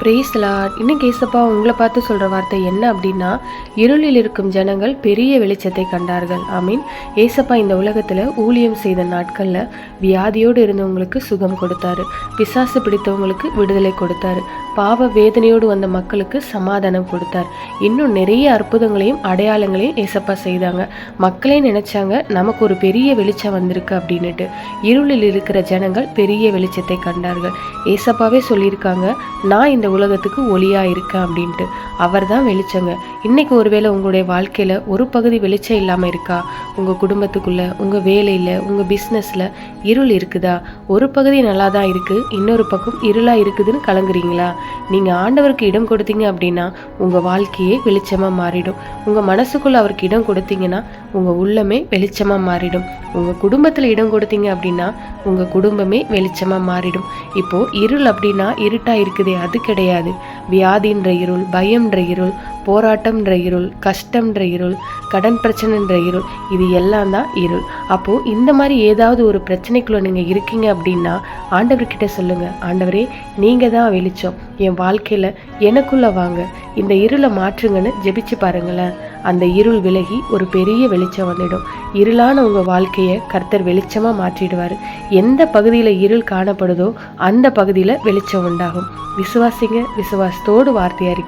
பிரேஸ்லா இன்னும் கேசப்பா உங்களை பார்த்து சொல்கிற வார்த்தை என்ன அப்படின்னா இருளில் இருக்கும் ஜனங்கள் பெரிய வெளிச்சத்தை கண்டார்கள். ஐ மீன் ஏசப்பா இந்த உலகத்தில் ஊழியம் செய்த நாட்களில் வியாதியோடு இருந்தவங்களுக்கு சுகம் கொடுத்தாரு. பிசாசு பிடித்தவங்களுக்கு விடுதலை கொடுத்தாரு. பாவ வேதனையோடு வந்த மக்களுக்கு சமாதானம் கொடுத்தார். இன்னும் நிறைய அற்புதங்களையும் அடையாளங்களையும் ஏசப்பா செய்தாங்க. மக்களே நினைச்சாங்க நமக்கு ஒரு பெரிய வெளிச்சம் வந்திருக்கு அப்படின்னுட்டு. இருளில் இருக்கிற ஜனங்கள் பெரிய வெளிச்சத்தை கண்டார்கள். ஏசப்பாவே சொல்லியிருக்காங்க நான் இந்த உலகத்துக்கு ஒளியா இருக்கேன் அப்படின்ட்டு. அவர் தான் வெளிச்சங்க. இன்னைக்கு ஒருவேளை உங்களுடைய வாழ்க்கையில ஒரு பகுதி வெளிச்சம் இல்லாம இருக்கா? உங்க குடும்பத்துக்குள்ள உங்க வேலையில உங்க பிஸ்னஸில் இருள் இருக்குதா? ஒரு பகுதி நல்லா தான் இருக்கு இன்னொரு பக்கம் இருளா இருக்குதுன்னு கலங்குறீங்களா? நீங்க ஆண்டவருக்கு இடம் கொடுத்தீங்க அப்படின்னா உங்க வாழ்க்கையே வெளிச்சமா மாறிடும். உங்க மனசுக்குள்ள அவருக்கு இடம் கொடுத்தீங்கன்னா உங்கள் உள்ளமே வெளிச்சமாக மாறிடும். உங்கள் குடும்பத்தில் இடம் கொடுத்தீங்க அப்படின்னா உங்கள் குடும்பமே வெளிச்சமாக மாறிடும். இப்போது இருள் அப்படின்னா இருட்டாக இருக்குதே அது கிடையாது. வியாதின்ற இருள் பயம்ன்ற இருள் போராட்டம்ன்ற இருள் கஷ்டம்ன்ற இருள் கடன் பிரச்சனைன்ற இருள் இது எல்லாம் தான் இருள். அப்போது இந்த மாதிரி ஏதாவது ஒரு பிரச்சனைக்குள்ளே நீங்கள் இருக்கீங்க அப்படின்னா ஆண்டவர்கிட்ட சொல்லுங்கள் ஆண்டவரே நீங்கள் தான் வெளிச்சம். என் வாழ்க்கையில் எனக்குள்ளே வாங்க. இந்த இருளை மாற்றுங்கன்னு ஜெபிச்சு பாருங்களேன். அந்த இருள் விலகி ஒரு பெரிய வெளிச்சம் வந்துடும். இருளான உங்கள் வாழ்க்கையை கர்த்தர் வெளிச்சமாக மாற்றிடுவார். எந்த பகுதியில் இருள் காணப்படுதோ அந்த பகுதியில் வெளிச்சம் உண்டாகும். விசுவாசிங்க விசுவாசத்தோடு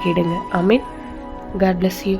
கேடுங்க. I mean God bless you